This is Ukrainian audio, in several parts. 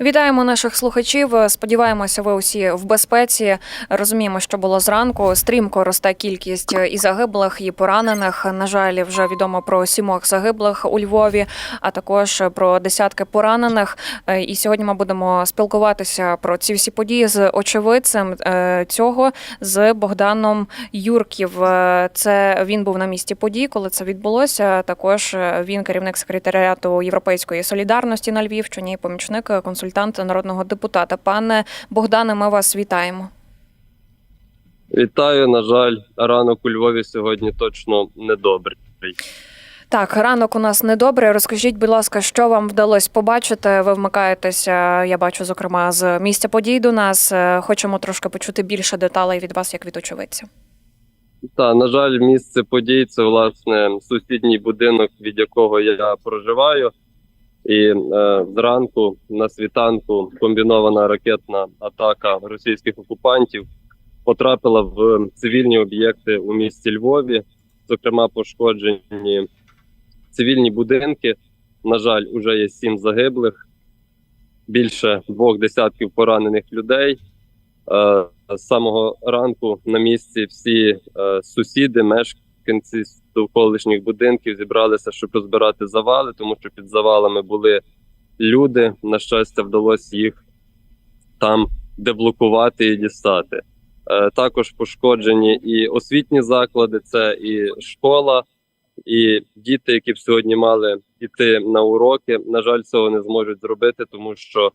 Вітаємо наших слухачів. Сподіваємося, ви усі в безпеці. Розуміємо, що було зранку. Стрімко росте кількість і загиблих, і поранених. На жаль, вже відомо про сімох загиблих у Львові, а також про десятки поранених. Е, І сьогодні ми будемо спілкуватися про ці всі події з очевидцем е, цього з Богданом Юрків. Е, Це він був на місці подій, коли це відбулося. Також е, він керівник секретаріату Європейської солідарності на Львівщині, помічник е, консультант народного депутата. Пане Богдане, ми вас вітаємо. Вітаю. На жаль, ранок у Львові сьогодні точно недобрий. Так, ранок у нас недобре. Розкажіть, будь ласка, що вам вдалося побачити? Ви вмикаєтеся, я бачу, зокрема, з місця подій до нас. Е, Хочемо трошки почути більше деталей від вас, як від очевидця. Та на жаль, місце подій це власне сусідній будинок, від якого я проживаю. І е, зранку на світанку комбінована ракетна атака російських окупантів потрапила в цивільні об'єкти у місті Львові. Зокрема, пошкоджені цивільні будинки. На жаль, уже є сім загиблих, більше двох десятків поранених людей. Е, з самого ранку на місці всі е, сусіди, мешканці з довколишніх будинків зібралися, щоб розбирати завали, тому що під завалами були люди. На щастя, вдалося їх там деблокувати і дістати. Е, також пошкоджені і освітні заклади, це і школа, і діти, які б сьогодні мали йти на уроки. На жаль, цього не зможуть зробити, тому що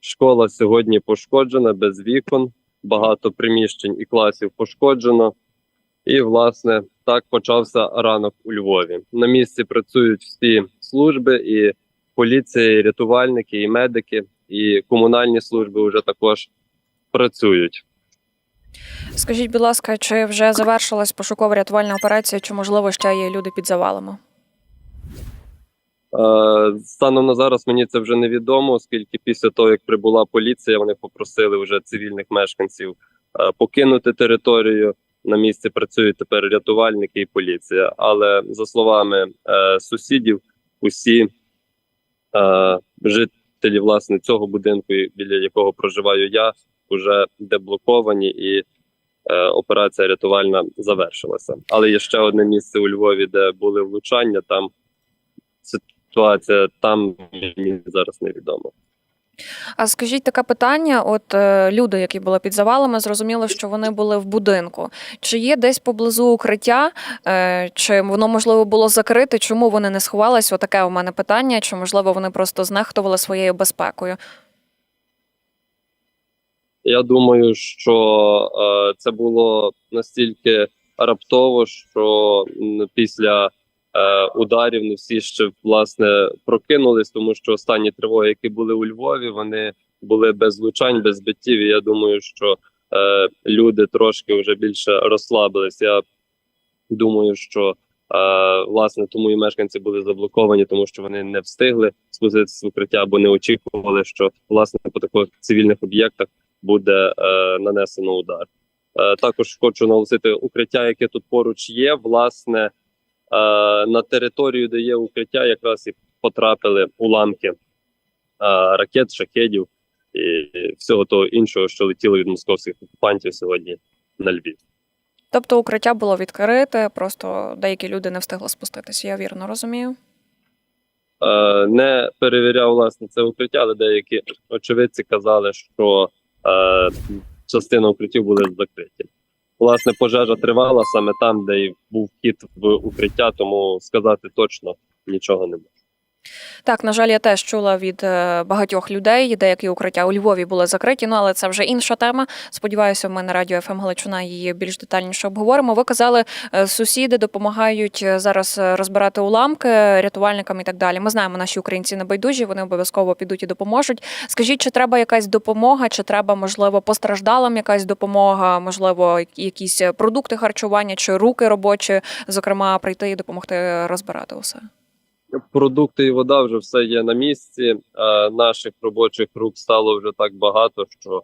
школа сьогодні пошкоджена без вікон багато приміщень і класів пошкоджено. І, власне, так почався ранок у Львові. На місці працюють всі служби, і поліція, і рятувальники, і медики, і комунальні служби вже також працюють. Скажіть, будь ласка, чи вже завершилась пошукова рятувальна операція, чи можливо ще є люди під завалами? Е, Станом на зараз мені це вже невідомо, оскільки після того, як прибула поліція, вони попросили вже цивільних мешканців е, покинути територію. На місці працюють тепер рятувальники і поліція. Але за словами е, сусідів, усі е, жителі власне цього будинку, біля якого проживаю я, вже деблоковані, і е, операція рятувальна завершилася. Але є ще одне місце у Львові, де були влучання. Там ситуація там мені зараз невідома. А скажіть таке питання: от е, люди, які були під завалами, зрозуміло, що вони були в будинку. Чи є десь поблизу укриття, е, чи воно можливо було закрите? Чому вони не сховались? Отаке у мене питання. Чи можливо вони просто знехтували своєю безпекою? Я думаю, що е, це було настільки раптово, що після ударів не всі ще власне прокинулись, тому що останні тривоги, які були у Львові, вони були без влучань, без збиттів. І я думаю, що е, люди трошки вже більше розслабились. Я думаю, що е, власне тому і мешканці були заблоковані, тому що вони не встигли спуститися в укриття або не очікували, що власне по таких цивільних об'єктах буде е, нанесено удар. Е, також хочу наголосити укриття, яке тут поруч є. Власне, е, на територію, де є укриття, якраз і потрапили уламки е, ракет, шахедів і всього того іншого, що летіло від московських окупантів сьогодні на Львів. Тобто укриття було відкрите, просто деякі люди не встигли спуститися. Я вірно розумію. Е, не перевіряв власне це укриття, але деякі очевидці казали, що е, частина укриттів були закриті. Власне, пожежа тривала саме там, де і був вхід в укриття, тому сказати точно нічого не можу. Так, на жаль, я теж чула від е, багатьох людей, деякі укриття у Львові були закриті. Ну але це вже інша тема. Сподіваюся, ми на радіо ФМ Галичина її більш детальніше обговоримо. Ви казали, е, сусіди допомагають е, зараз розбирати уламки рятувальникам і так далі. Ми знаємо, наші українці не байдужі, вони обов'язково підуть і допоможуть. Скажіть, чи треба якась допомога, чи треба, можливо, постраждалим якась допомога, можливо, якісь продукти харчування чи руки робочі, зокрема, прийти і допомогти розбирати усе. Продукти і вода вже все є на місці. Е, наших робочих рук стало вже так багато, що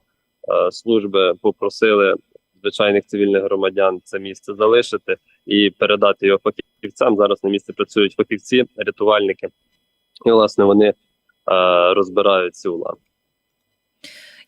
е, служби попросили звичайних цивільних громадян це місце залишити і передати його фахівцям. Зараз на місці працюють фахівці, рятувальники, і власне вони е, розбирають ці уламки.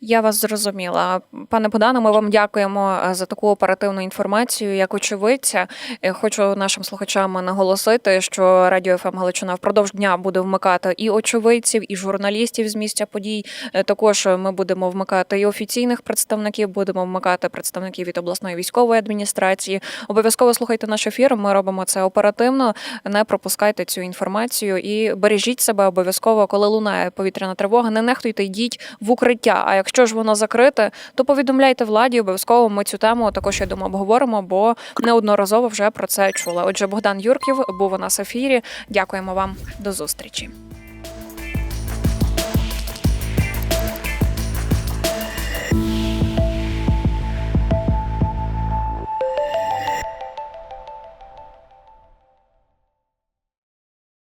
Я вас зрозуміла. Пане Богдане, ми вам дякуємо е, за таку оперативну інформацію. Як очевидця, Е, хочу нашим слухачам наголосити, що радіо ФМ Галичина впродовж дня буде вмикати і очевидців, і журналістів з місця подій. Е, Також ми будемо вмикати і офіційних представників, будемо вмикати представників від обласної військової адміністрації. Обов'язково слухайте наш ефір. Ми робимо це оперативно. Не пропускайте цю інформацію і бережіть себе обов'язково, коли лунає повітряна тривога. Не нехтуйте, йдіть в укриття. А якщо ж воно закрите, то повідомляйте владі. Обов'язково ми цю тему також я думаю, обговоримо, бо неодноразово вже про це чула. Отже, Богдан Юрків був у нас в ефірі. Дякуємо вам. До зустрічі.